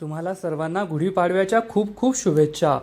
तुम्हाला सर्वांना गुढीपाडव्याच्या खूप खूप शुभेच्छा.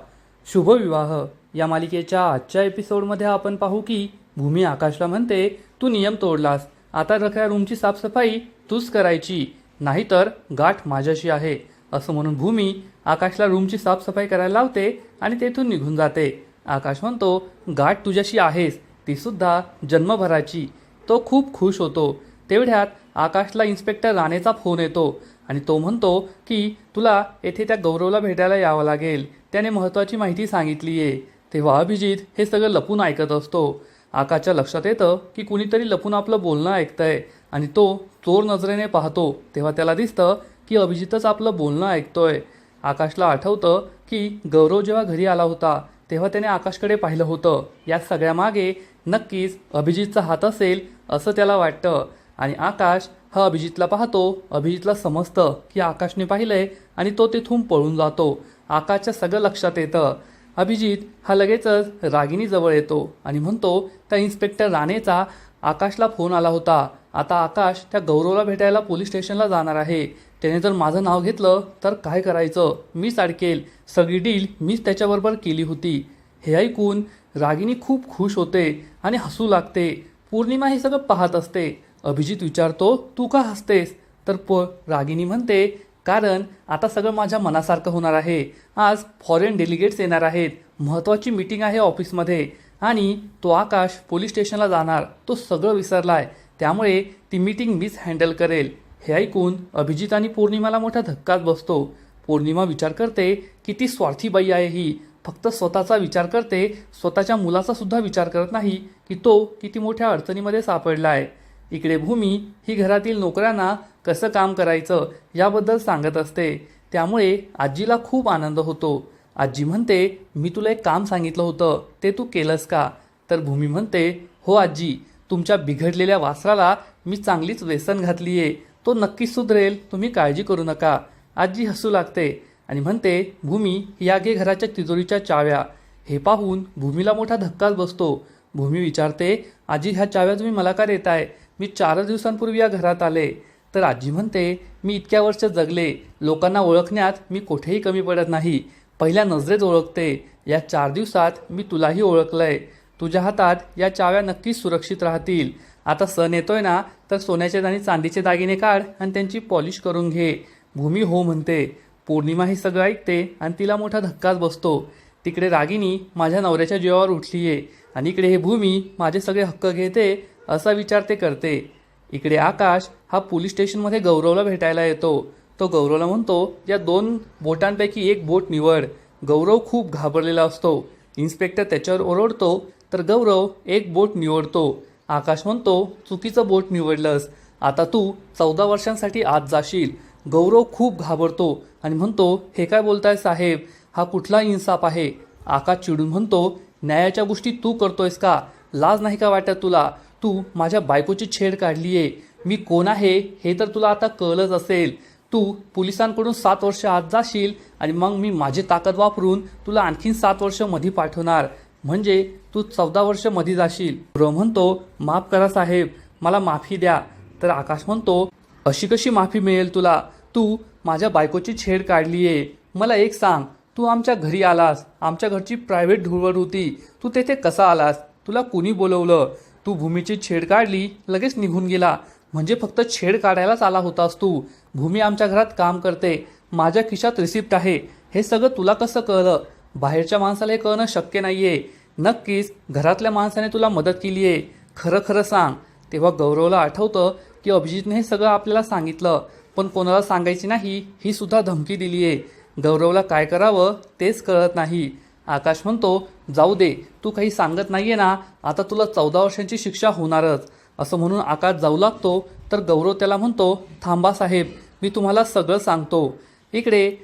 शुभविवाह. या मालिकेच्या आजच्या एपिसोडमध्ये आपण पाहू की भूमी आकाशला म्हणते तू नियम तोडलास. आता रखड्या रूमची साफसफाई तूच करायची. नाहीतर गाठ माझ्याशी आहे. असं म्हणून भूमी आकाशला रूमची साफसफाई करायला लावते आणि तेथून निघून जाते. आकाश म्हणतो गाठ तुझ्याशी आहेस. ती सुद्धा जन्मभराची. तो खूप खुश होतो. तेवढ्यात आकाशला इन्स्पेक्टर राणेचा फोन येतो. आणि तो म्हणतो की तुला येथे त्या गौरवला भेटायला यावं लागेल. त्याने महत्त्वाची माहिती सांगितली आहे तेव्हा अभिजित हे सगळं लपून ऐकत असतो. आकाशच्या लक्षात येतं की कुणीतरी लपून आपलं बोलणं ऐकतंय आणि तो चोर नजरेने पाहतो. तेव्हा त्याला दिसतं की अभिजितच आपलं बोलणं ऐकतोय. आकाशला आठवतं की गौरव जेव्हा घरी आला होता तेव्हा त्याने आकाशकडे पाहिलं होतं. या सगळ्यामागे नक्कीच अभिजितचा हात असेल असं त्याला वाटतं. आणि आकाश हा अभिजितला पाहतो. अभिजितला समजतं की आकाशने पाहिलंय आणि तो तिथून पळून जातो. आकाशच्या सगळं लक्षात येतं. अभिजित हा लगेचच रागिणीजवळ येतो आणि म्हणतो त्या इन्स्पेक्टर राणेचा आकाशला फोन आला होता. आता आकाश त्या गौरवला भेटायला पोलीस स्टेशनला जाणार आहे. त्याने जर माझं नाव घेतलं तर काय करायचं? मीच अडकेल. सगळी डील मीच त्याच्याबरोबर केली होती. हे ऐकून रागिनी खूप खुश होते आणि हसू लागते. पौर्णिमा हे सगळं पाहत असते. अभिजित विचारतो तू का हसतेस? तर प रागिनी म्हणते कारण आता सगळं माझ्या मनासारखं होणार आहे. आज फॉरेन डेलिगेट्स येणार आहेत. महत्त्वाची मीटिंग आहे ऑफिसमध्ये आणि तो आकाश पोलीस स्टेशनला जाणार. तो सगळं विसरला आहे त्यामुळे ती मीटिंग मीच हँडल करेल. हे ऐकून अभिजित आणि पौर्णिमाला मोठा धक्काच बसतो. पौर्णिमा विचार करते किती स्वार्थी बाई आहे ही. फक्त स्वतःचा विचार करते स्वतःच्या मुलाचा सुद्धा विचार करत नाही की तो किती मोठ्या अडचणीमध्ये सापडला आहे इकडे भूमी ही घरातील नोकऱ्यांना कसं काम करायचं याबद्दल सांगत असते. त्यामुळे आजीला खूप आनंद होतो. आजी म्हणते मी तुला एक काम सांगितलं होतं. ते तू केलंस का? तर भूमी म्हणते हो आजी तुमच्या बिघडलेल्या वासराला मी चांगलीच व्यसन घातली आहे तो नक्कीच सुधरेल. तुम्ही काळजी करू नका. आजी हसू लागते आणि म्हणते भूमी या घे घराच्या तिजोरीच्या चाव्या. हे पाहून भूमीला मोठा धक्काच बसतो. भूमी विचारते आजी ह्या चाव्या तुम्ही मला का देताय? मी चारच दिवसांपूर्वी या घरात आले. तर आजी म्हणते मी इतक्या वर्ष जगले. लोकांना ओळखण्यात मी कुठेही कमी पडत नाही. पहिल्या नजरेत ओळखते. या चार दिवसात मी तुलाही ओळखलंय. तुझ्या हातात या चाव्या नक्कीच सुरक्षित राहतील. आता सण येतोय ना तर सोन्याचे आणि चांदीचे दागिने काढ आणि त्यांची पॉलिश करून घे. भूमी हो म्हणते. पौर्णिमा हे सगळं ऐकते आणि तिला मोठा धक्काच बसतो. तिकडे रागिनी माझ्या नवऱ्याच्या जीवावर उठलीये आणि इकडे हे भूमी माझे सगळे हक्क घेते असा विचार ते करते. इकडे आकाश हा पोलीस स्टेशनमध्ये गौरवला भेटायला येतो. तो गौरवला म्हणतो या दोन बोटांपैकी एक बोट निवड. गौरव खूप घाबरलेला असतो. इन्स्पेक्टर त्याच्यावर ओरडतो तर गौरव एक बोट निवडतो. आकाश म्हणतो चुकीचं बोट निवडलंस. आता तू चौदा वर्षांसाठी आत जाशील. गौरव खूप घाबरतो आणि म्हणतो हे काय बोलताय साहेब? हा कुठला इन्साफ आहे? आकाश चिडून म्हणतो न्यायाच्या गोष्टी तू करतोयस का? लाज नाही का वाटत तुला? तू माझ्या बायकोची छेड काढलीये. मी कोण आहे हे तर तुला आता कळलंच असेल. तू पोलिसांकडून सात वर्ष आत जाशील आणि मग मी माझी ताकद वापरून तुला आणखीन सात वर्षमध्ये पाठवणार. म्हणजे तू चौदा वर्षमध्ये जाशील. गौरव म्हणतो माफ करा साहेब मला माफी द्या. तर आकाश म्हणतो अशी कशी माफी मिळेल तुला? तू माझ्या बायकोची छेड काढलीये. मला एक सांग तू आमच्या घरी आलास. आमच्या घरची प्रायव्हेट धुळवड होती. तू तेथे कसा आलास? तुला कुणी बोलवलं? तू भूमीची छेड काढली लगेच निघून गेला. म्हणजे फक्त छेड काढायलाच आला होतास तू. भूमी आमच्या घरात काम करते. माझ्या खिशात रिसिप्ट आहे. हे सगळं तुला कसं कळलं? बाहेरच्या माणसाला हे कळणं शक्य नाहीये. नक्कीच घरातल्या माणसाने तुला मदत केली आहे खरं खरं सांग. तेव्हा गौरवला आठवतं की अभिजितने हे सगळं आपल्याला सांगितलं. पण कोणाला सांगायची नाही ही सुद्धा धमकी दिली आहे गौरवला काय करावं तेच कळत नाही. आकाश म्हणतो जाऊ दे तू काही सांगत नाहीये ना आता तुला चौदा वर्षांची शिक्षा होणारच. असं म्हणून आकाश जाऊ लागतो तर गौरव त्याला म्हणतो थांबा साहेब मी तुम्हाला सगळं सांगतो. इकडे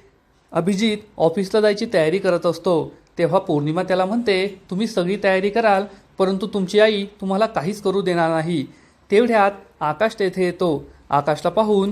अभिजित ऑफिसला जायची तयारी करत असतो. तेव्हा पौर्णिमा त्याला म्हणते तुम्ही सगळी तयारी कराल परंतु तुमची आई तुम्हाला काहीच करू देणार नाही. तेवढ्यात आकाश तेथे येतो. आकाशला पाहून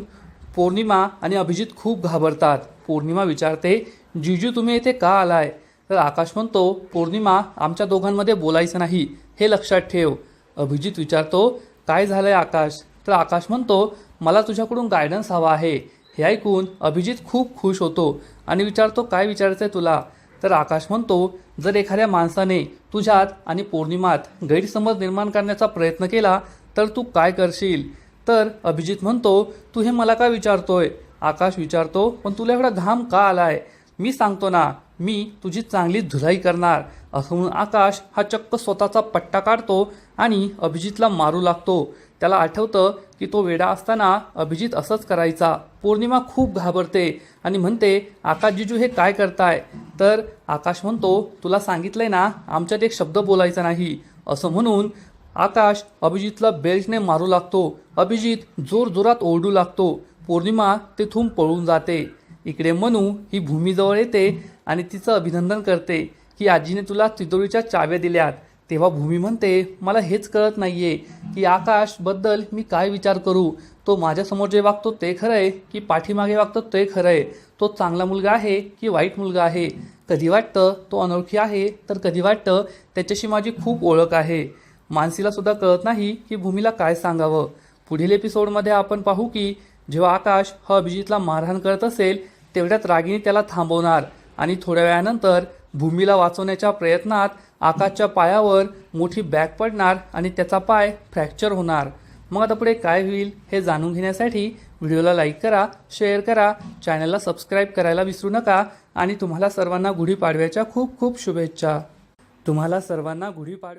पौर्णिमा आणि अभिजित खूप घाबरतात. पौर्णिमा विचारते जिजू तुम्ही येथे का आलाय? तर आकाश म्हणतो पौर्णिमा आमच्या दोघांमध्ये बोलायचं नाही हे लक्षात ठेव. अभिजित विचारतो काय झालंय आकाश? तर आकाश म्हणतो मला तुझ्याकडून गायडन्स हवा आहे. हे ऐकून अभिजित खूप खुश होतो आणि विचारतो काय विचारायचं आहे तुला? तर आकाश म्हणतो जर एखाद्या माणसाने तुझ्यात आणि पौर्णिमात गैरसमज निर्माण करण्याचा प्रयत्न केला तर तू काय करशील? तर अभिजित म्हणतो तू हे मला का विचारतोय? आकाश विचारतो पण तुला एवढा घाम का आलाय? मी सांगतो ना मी तुझी चांगली धुलाई करणार. असं म्हणून आकाश हा चक्क स्वतःचा पट्टा काढतो आणि अभिजितला मारू लागतो. त्याला आठवतं की तो वेडा असताना अभिजित असंच करायचा. पौर्णिमा खूप घाबरते आणि म्हणते आकाश जिजू हे काय करताय? तर आकाश म्हणतो तुला सांगितलंय ना आमच्यात एक शब्द बोलायचा नाही. असं म्हणून आकाश अभिजितला बेल्टने मारू लागतो. अभिजित जोरजोरात ओरडू लागतो. पौर्णिमा तिथून पळून जाते. इकडे मनू ही भूमीजवळ येते आणि तिचं अभिनंदन करते. की आजीने तुला तिजोरीच्या चाव्या दिल्यात. तेव्हा भूमी म्हणते मला हेच कळत नाही आहे की आकाशबद्दल मी काय विचार करू? तो माझ्यासमोर जे वागतो ते खरं आहे की पाठीमागे वागतो ते खरं आहे तो चांगला मुलगा आहे की वाईट मुलगा आहे? कधी वाटतं तो अनोळखी आहे? तर कधी वाटतं त्याच्याशी माझी खूप ओळख आहे? मानसीला सुद्धा कळत नाही की भूमीला काय सांगावं. पुढील एपिसोडमध्ये आपण पाहू की जेव्हा आकाश हा अभिजितला मारहाण करत असेल तेवढ्यात रागिनी त्याला थांबवणार आणि थोड्या वेळानंतर भूमीला वाचवण्याच्या प्रयत्नात आकाशच्या पायावर मोठी बॅग पडणार आणि त्याचा पाय फ्रॅक्चर होणार. मग आता पुढे काय होईल हे जाणून घेण्यासाठी व्हिडिओला लाईक करा शेअर करा चॅनलला सबस्क्राईब करायला विसरू नका आणि तुम्हाला सर्वांना गुढीपाडव्याच्या खूप खूप शुभेच्छा. तुम्हाला सर्वांना गुढीपाडव्या